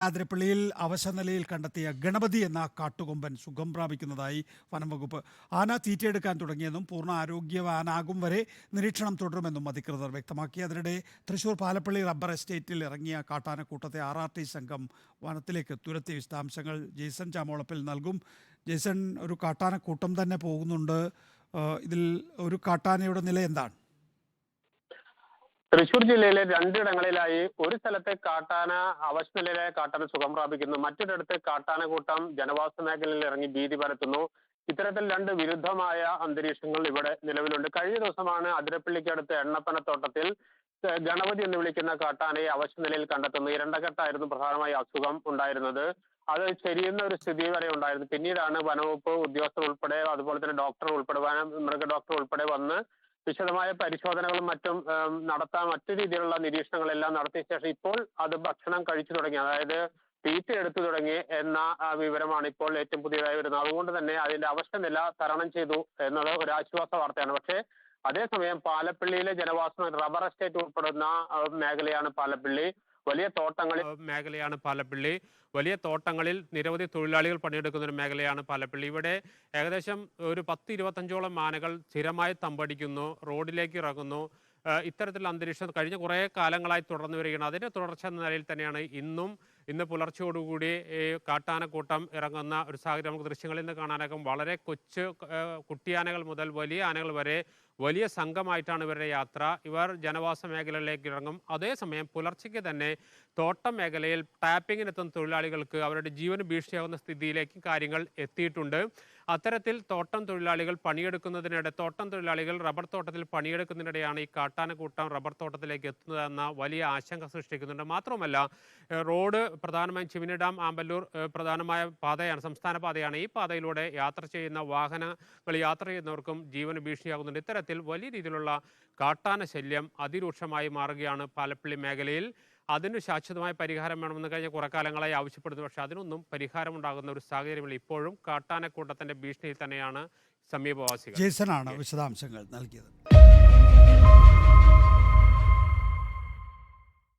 ആതിരപ്പള്ളിയിൽ അവശനിലയിൽ കണ്ടെത്തിയ ഗണപതി എന്ന കാട്ടുകൊമ്പൻ സുഖം പ്രാപിക്കുന്നതായി വനംവകുപ്പ് ആന തീറ്റയെടുക്കാൻ തുടങ്ങിയെന്നും പൂർണ ആരോഗ്യവാനാകും വരെ നിരീക്ഷണം തുടരുമെന്നും അധികൃതർ വ്യക്തമാക്കി. അതിനിടെ തൃശൂർ പാലപ്പള്ളി റബ്ബർ എസ്റ്റേറ്റിൽ ഇറങ്ങിയ കാട്ടാനക്കൂട്ടത്തെ ആർ ആർ ടി സംഘം വനത്തിലേക്ക് തുരത്തി. വിശദാംശങ്ങൾ ജെയ്സൺ ചാമോളപ്പിൽ നൽകും. ജെയ്സൺ ഒരു കാട്ടാനക്കൂട്ടം തന്നെ പോകുന്നുണ്ട്. ഇതിൽ ഒരു കാട്ടാനയുടെ നില എന്താണ്? തൃശൂർ ജില്ലയിലെ രണ്ടിടങ്ങളിലായി ഒരു സ്ഥലത്തെ കാട്ടാന അവശനിലയിലെ കാട്ടാന സുഖം പ്രാപിക്കുന്നു. മറ്റൊരിടത്ത് കാട്ടാനക്കൂട്ടം ജനവാസ മേഖലയിൽ ഇറങ്ങി ഭീതി പരത്തുന്നു. ഇത്തരത്തിൽ രണ്ട് വിരുദ്ധമായ അന്തരീക്ഷങ്ങൾ ഇവിടെ നിലവിലുണ്ട്. കഴിഞ്ഞ ദിവസമാണ് അതിരപ്പള്ളിക്കടുത്ത് എണ്ണപ്പനത്തോട്ടത്തിൽ ഗണപതി എന്ന് വിളിക്കുന്ന കാട്ടാനയെ അവശനിലയിൽ കണ്ടെത്തുന്നു ഇരണ്ടക്കെട്ടായിരുന്നു പ്രധാനമായി അസുഖം ഉണ്ടായിരുന്നത്. അത് ചെരിയുന്ന ഒരു സ്ഥിതി വരെ ഉണ്ടായിരുന്നു. പിന്നീടാണ് വനവകുപ്പ് ഉദ്യോഗസ്ഥർ ഉൾപ്പെടെ അതുപോലെ തന്നെ ഡോക്ടർ ഉൾപ്പെടെ വന മൃഗ ഡോക്ടർ ഉൾപ്പെടെ വന്ന് വിശദമായ പരിശോധനകളും മറ്റും നടത്താൻ മറ്റു രീതിയിലുള്ള നിരീക്ഷണങ്ങളെല്ലാം നടത്തിയ ശേഷം ഇപ്പോൾ അത് ഭക്ഷണം കഴിച്ചു തുടങ്ങി അതായത് തീറ്റ എടുത്തു തുടങ്ങി എന്ന വിവരമാണ് ഇപ്പോൾ ഏറ്റവും പുതിയതായി വരുന്നത്. അതുകൊണ്ട് തന്നെ അതിന്റെ അവശ്യ നില തരണം ചെയ്തു എന്നത് ഒരു ആശ്വാസ വാർത്തയാണ്. പക്ഷേ അതേസമയം പാലപ്പള്ളിയിലെ ജനവാസം റബ്ബർ എസ്റ്റേറ്റ് ഉൾപ്പെടുന്ന മേഖലയാണ് പാലപ്പള്ളി. വലിയ തോട്ടങ്ങളിൽ മേഖലയാണ് പാലപ്പള്ളി. വലിയ തോട്ടങ്ങളിൽ നിരവധി തൊഴിലാളികൾ പണിയെടുക്കുന്ന ഒരു മേഖലയാണ് പാലപ്പള്ളി. ഇവിടെ ഏകദേശം ഒരു പത്ത് ഇരുപത്തഞ്ചോളം ആനകൾ സ്ഥിരമായി തമ്പടിക്കുന്നു റോഡിലേക്ക് ഇറങ്ങുന്നു. ഇത്തരത്തിലുള്ള അന്തരീക്ഷം കഴിഞ്ഞ കുറേ കാലങ്ങളായി തുടർന്നു വരികയാണ്. അതിന്റെ തുടർച്ച എന്ന നിലയിൽ തന്നെയാണ് ഇന്നും ഇന്ന് പുലർച്ചയോടുകൂടി കാട്ടാനക്കൂട്ടം ഇറങ്ങുന്ന ഒരു സാഹചര്യം. നമുക്ക് ദൃശ്യങ്ങളിൽ നിന്ന് കാണാനൊക്കെ വളരെ കൊച്ചു കുട്ടിയാനകൾ മുതൽ വലിയ ആനകൾ വരെ വലിയ സംഘമായിട്ടാണ് ഇവരുടെ യാത്ര. ഇവർ ജനവാസ മേഖലകളിലേക്ക് ഇറങ്ങും. അതേസമയം പുലർച്ചയ്ക്ക് തന്നെ തോട്ടം മേഖലയിൽ ടാപ്പിങ്ങിനെത്തുന്ന തൊഴിലാളികൾക്ക് അവരുടെ ജീവൻ ഭീഷണിയാകുന്ന സ്ഥിതിയിലേക്ക് കാര്യങ്ങൾ എത്തിയിട്ടുണ്ട്. അത്തരത്തിൽ തോട്ടം തൊഴിലാളികൾ പണിയെടുക്കുന്നതിനിടെ തോട്ടം തൊഴിലാളികൾ റബ്ബർ തോട്ടത്തിൽ പണിയെടുക്കുന്നതിനിടെയാണ് ഈ കാട്ടാനക്കൂട്ടം റബ്ബർ തോട്ടത്തിലേക്ക് എത്തുന്നതെന്ന വലിയ ആശങ്ക സൃഷ്ടിക്കുന്നുണ്ട്. മാത്രമല്ല റോഡ് പ്രധാനമായും ചിമിനി ഡാം ആമ്പല്ലൂർ പ്രധാനമായ പാതയാണ് സംസ്ഥാന പാതയാണ്. ഈ പാതയിലൂടെ യാത്ര ചെയ്യുന്ന വാഹനങ്ങൾ യാത്ര ചെയ്യുന്നവർക്കും ജീവന് ഭീഷണിയാകുന്നുണ്ട് ഇത്തരത്തിൽ വലിയ രീതിയിലുള്ള കാട്ടാന ശല്യം അതിരൂക്ഷമായി മാറുകയാണ് പാലപ്പള്ളി മേഖലയിൽ. അതിന് ശാശ്വതമായ പരിഹാരം വേണമെന്ന് കഴിഞ്ഞ കുറെ കാലങ്ങളായി ആവശ്യപ്പെടുന്നു. പക്ഷേ അതിനൊന്നും പരിഹാരം ഉണ്ടാകുന്ന ഒരു സാഹചര്യമില്ല. ഇപ്പോഴും കാട്ടാനക്കൂട്ടത്തിന്റെ ഭീഷണിയിൽ തന്നെയാണ് സമീപവാസികൾ. ജേസനാണ് വിശദാംശങ്ങൾ നൽകിയത്.